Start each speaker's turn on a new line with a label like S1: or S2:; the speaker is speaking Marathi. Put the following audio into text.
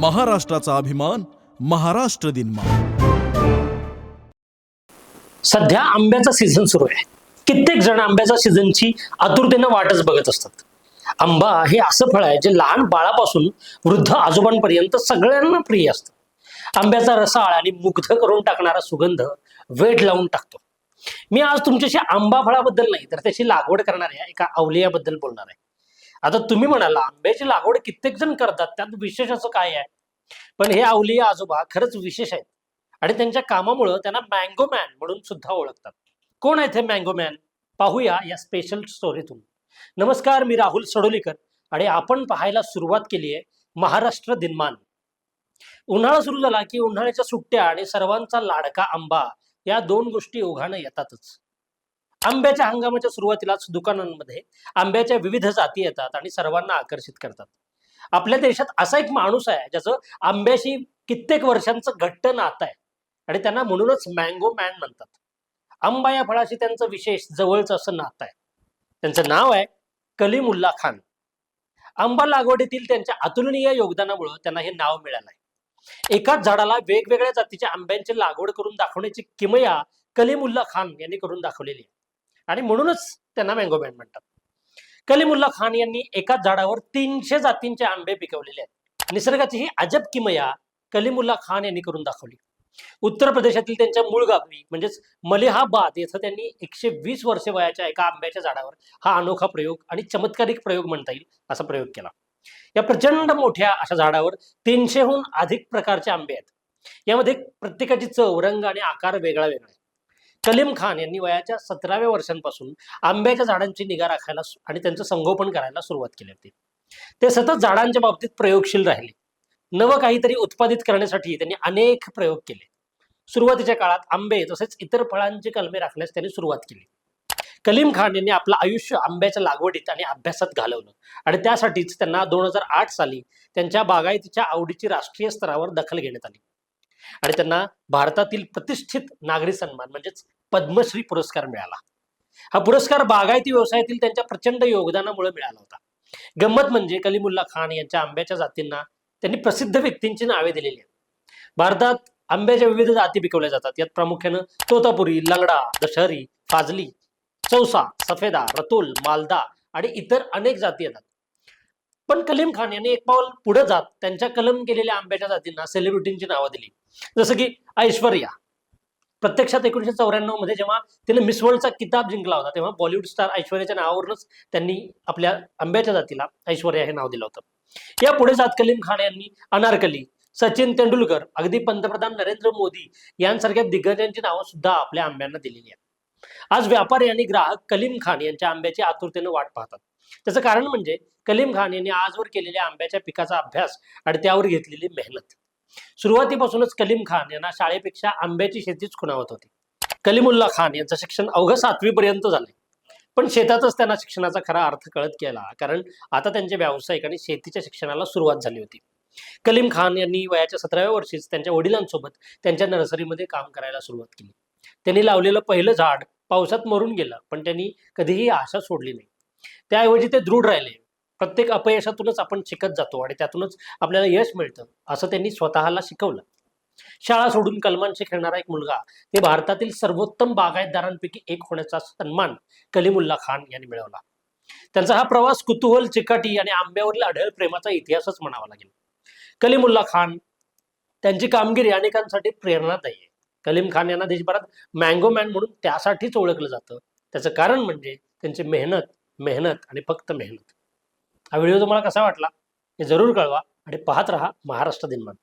S1: महाराष्ट्राचा अभिमान महाराष्ट्र दिन
S2: सध्या आंब्याचा सीझन सुरू आहे. कित्येक जण आंब्याच्या सीझनची आतुरतेनं वाटच बघत असतात. आंबा हे असं फळ आहे जे लहान बाळापासून वृद्ध आजोबांपर्यंत सगळ्यांना प्रिय असतं. आंब्याचा रसाळ आणि मुग्ध करून टाकणारा सुगंध वेट लावून टाकतो. मी आज तुमच्याशी आंबा फळाबद्दल नाही तर त्याची लागवड करणाऱ्या एका अवलियाबद्दल बोलणार आहे. आता तुम्ही म्हणाला आंब्याची लागवड कित्येक जण करतात त्यात विशेष असं काय आहे? पण हे अवलिया आजोबा खरंच विशेष आहेत. आणि त्यांच्या कामामुळं त्यांना मँगो मॅन म्हणून सुद्धा ओळखतात. कोण आहेत हे मँगो मॅन पाहूया या स्पेशल स्टोरीतून नमस्कार मी राहुल सडोलीकर. आणि आपण पाहायला सुरुवात केली आहे महाराष्ट्र दिनमान. उन्हाळा सुरू झाला की उन्हाळ्याच्या सुट्ट्या आणि सर्वांचा लाडका आंबा या दोन गोष्टी ओघानं येतातच. आंब्याच्या हंगामाच्या सुरुवातीलाच दुकानांमध्ये आंब्याच्या विविध जाती येतात आणि सर्वांना आकर्षित करतात. आपल्या देशात असा एक माणूस आहे ज्याचं आंब्याशी कित्येक वर्षांचं घट्ट नातं आहे आणि त्यांना म्हणूनच मँगो मॅन म्हणतात. आंबा या फळाशी त्यांचं विशेष जवळचं असं नातं आहे. त्यांचं नाव आहे कलीमुल्ला खान. आंबा लागवडीतील त्यांच्या अतुलनीय योगदानामुळं त्यांना हे नाव मिळालं आहे एकाच झाडाला वेगवेगळ्या जातीच्या आंब्यांची लागवड करून दाखवण्याची किमया कलीमुल्ला खान यांनी करून दाखवलेली आहे. आणि म्हणूनच त्यांना मँगो बँड म्हणतात. कलीमुल्ला खान यांनी एकाच झाडावर तीनशे जातींचे आंबे पिकवलेले आहेत. निसर्गाची ही अजब किमया कलीमुल्ला खान यांनी करून दाखवली. उत्तर प्रदेशातील त्यांच्या मूळ गावी म्हणजेच मलिहाबाद येथे त्यांनी एकशे वीस वर्षे वयाच्या एका आंब्याच्या झाडावर हा अनोखा प्रयोग आणि चमत्कारिक प्रयोग म्हणता येईल असा प्रयोग केला. या प्रचंड मोठ्या अशा झाडावर तीनशेहून अधिक प्रकारचे आंबे आहेत. यामध्ये प्रत्येकाची चव रंग आणि आकार वेगळा वेगळा आहे. कलीम खान यांनी वयाच्या सतराव्या वर्षांपासून आंब्याच्या झाडांची निगा राखायला आणि त्यांचं संगोपन करायला सुरुवात केली होती. ते सतत झाडांच्या बाबतीत प्रयोगशील राहिले. नवं काहीतरी उत्पादित करण्यासाठी त्यांनी अनेक प्रयोग केले. सुरुवातीच्या काळात आंबे तसेच इतर फळांची कलमे राखण्यास त्यांनी सुरुवात केली. कलीम खान यांनी आपलं आयुष्य आंब्याच्या लागवडीत आणि अभ्यासात घालवलं आणि त्यासाठीच त्यांना दोन हजार आठ साली त्यांच्या बागायतीच्या आवडीची राष्ट्रीय स्तरावर दखल घेण्यात आली. आणि त्यांना भारतातील प्रतिष्ठित नागरी सन्मान म्हणजेच पद्मश्री पुरस्कार मिळाला. हा पुरस्कार बागायती व्यवसायातील त्यांच्या प्रचंड योगदानामुळे मिळाला होता. गंमत म्हणजे कलीमुल्ला खान यांच्या आंब्याच्या जातींना त्यांनी प्रसिद्ध व्यक्तींची नावे दिलेली आहेत. भारतात आंब्याच्या विविध जाती पिकवल्या जातात. यात प्रामुख्यानं तोतापुरी लंगडा दशहरी फाजली चौसा सफेदा रतुल मालदा आणि इतर अनेक जाती येतात. पण कलीम खान यांनी एक पाऊल पुढे जात त्यांच्या कलम केलेल्या आंब्याच्या जातींना सेलिब्रिटींची नावं दिली. जसं की ऐश्वर्या प्रत्यक्षात एकोणीशे चौऱ्याण्णवमध्ये जेव्हा तिने मिस वर्ल्डचा किताब जिंकला होता तेव्हा बॉलिवूड स्टार ऐश्वर्याच्या नावावरूनच त्यांनी आपल्या आंब्याच्या जातीला ऐश्वर्या हे नाव दिलं होतं. या पुढे जात कलीम खान यांनी अनारकली सचिन तेंडुलकर अगदी पंतप्रधान नरेंद्र मोदी यांसारख्या दिग्गजांची नावं सुद्धा आपल्या आंब्यांना दिलेली आहेत. आज व्यापारी आणि ग्राहक कलीम खान यांच्या आंब्याची आतुरतेनं वाट पाहतात. त्याचं कारण म्हणजे कलीम खान यांनी आजवर केलेल्या आंब्याच्या पिकाचा अभ्यास आणि त्यावर घेतलेली मेहनत. सुरुवातीपासूनच कलीम खान यांना शाळेपेक्षा आंब्याची शेतीच खुणावत होती. कलीमुल्ला खान यांचं शिक्षण अवघं सातवीपर्यंत झाले पण शेतातच त्यांना शिक्षणाचा खरा अर्थ कळत गेला कारण आता त्यांच्या व्यावसायिक आणि शेतीच्या शिक्षणाला सुरुवात झाली होती. कलीम खान यांनी वयाच्या सतराव्या वर्षीच त्यांच्या वडिलांसोबत त्यांच्या नर्सरीमध्ये काम करायला सुरुवात केली. त्यांनी लावलेलं पहिलं झाड पावसात मरून गेलं पण त्यांनी कधीही आशा सोडली नाही. त्याऐवजी ते दृढ राहिले. प्रत्येक अपयशातूनच आपण शिकत जातो आणि त्यातूनच आपल्याला यश मिळतं असं त्यांनी स्वतःला शिकवलं. शाळा सोडून कलमांशी खेळणारा एक मुलगा ते भारतातील सर्वोत्तम बागायतदारांपैकी एक होण्याचा सन्मान कलीमुल्ला खान यांनी मिळवला. त्यांचा हा प्रवास कुतूहल चिकाटी आणि आंब्यावरील अढळ प्रेमाचा इतिहासच म्हणावा लागेल. कलीमुल्ला खान त्यांची कामगिरी अनेकांसाठी प्रेरणादायी आहे. कलीम खान यांना देशभरात मँगो मॅन म्हणून त्यासाठीच ओळखलं जातं. त्याचं कारण म्हणजे त्यांची मेहनत मेहनत आणि फक्त मेहनत. हा व्हिडिओ तुम्हाला कसा वाटला हे जरूर कळवा आणि पाहत रहा महाराष्ट्र दिनमान.